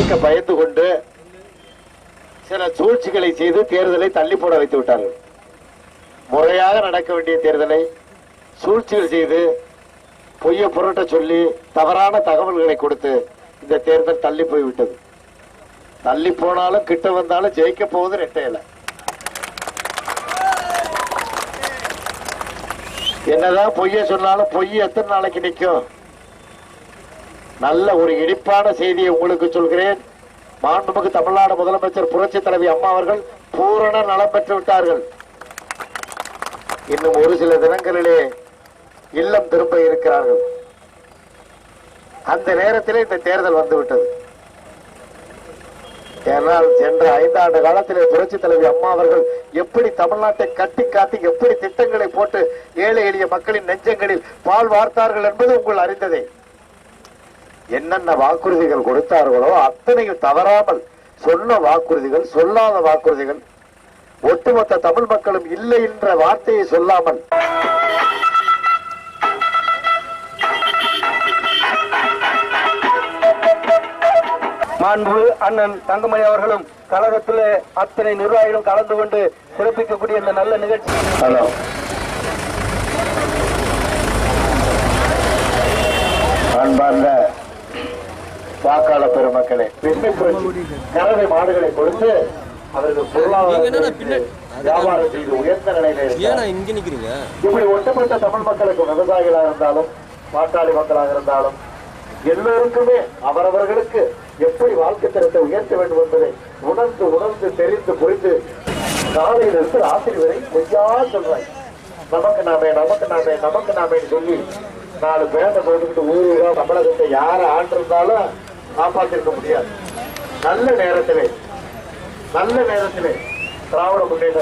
சந்திக்க பயந்து கொண்டு சில சூழ்ச்சிகளை செய்து தேர்தலை தள்ளி போட வைத்து விட்டார்கள். முறையாக நடக்க வேண்டிய தேர்தலை சூழ்ச்சிகள் செய்து பொய்ய புரட்ட சொல்லி தவறான தகவல்களை கொடுத்து இந்த தேர்தல் தள்ளி போய்விட்டது தள்ளி போனாலும் கிட்ட வந்தாலும் ஜெயிக்க போவது ரெட்டையில என்னதான் பொய்ய சொன்னாலும் பொய் எத்தனை நாளைக்கு நிற்கும்? நல்ல ஒரு இனிப்பான செய்தியை உங்களுக்கு சொல்கிறேன். மாண்புமிகு தமிழ்நாடு முதலமைச்சர் புரட்சி தலைவி அம்மா அவர்கள் பூரண நலம் பெற்று விட்டார்கள். இன்னும் ஒரு சில தினங்களிலே இல்லம் திரும்ப இருக்கிறார்கள். அந்த நேரத்திலே இந்த தேர்தல் வந்துவிட்டது. ஏனால் சென்ற ஐந்தாண்டு காலத்திலே புரட்சி தலைவி அம்மா அவர்கள் எப்படி தமிழ்நாட்டை கட்டி காத்து எப்படி திட்டங்களை போட்டு ஏழை எளிய மக்களின் நெஞ்சங்களில் பால் வார்த்தார்கள் என்பது உங்கள் அறிந்ததே. என்னென்ன வாக்குறுதிகள் கொடுத்தார்களோ அத்தனையும் தவறாமல் சொன்ன வாக்குறுதிகள் சொல்லாத வாக்குறுதிகள் ஒட்டுமொத்த தமிழ் மக்களும் இல்லை என்ற வார்த்தையை சொல்லாமல் மாண்பு அண்ணன் தங்கமணி அவர்களும் கழகத்தில் அத்தனை நிர்வாகிகளும் கலந்து கொண்டு சிறப்பிக்கக்கூடிய இந்த நல்ல நிகழ்ச்சி. வாக்காளர் பெருமக்களே பெண்மை புரட்சி. கறவை மாடுகளை கொடுத்து அவர்கள் பொருளாதார வியாபாரம் செய்து உயர்ந்த நிலையில இப்படி ஒட்டுமொத்த தமிழ் மக்களுக்கு விவசாயிகளாக இருந்தாலும் பாட்டாளி மக்களாக இருந்தாலும் எல்லோருக்குமே அவரவர்களுக்கு எப்படி வாழ்க்கை தரத்தை உயர்த்த வேண்டும் என்பதை உணர்ந்து உணர்ந்து தெரிந்து புரிந்து காலையில் இருந்து ராத்திரி வரை பொய்யா சொல்றாங்க நமக்கு நாமே நமக்கு நாமே நமக்கு நாமே சொல்லி நாலு பேரை போட்டுக்கிட்டு ஊர் ஊரா தமிழகத்தை யாரை ஆண்டிருந்தாலும் காப்பாற்றிருக்க முடியாது. நல்ல நேரத்திலே நல்ல நேரத்திலே திராவிட முன்னேற்ற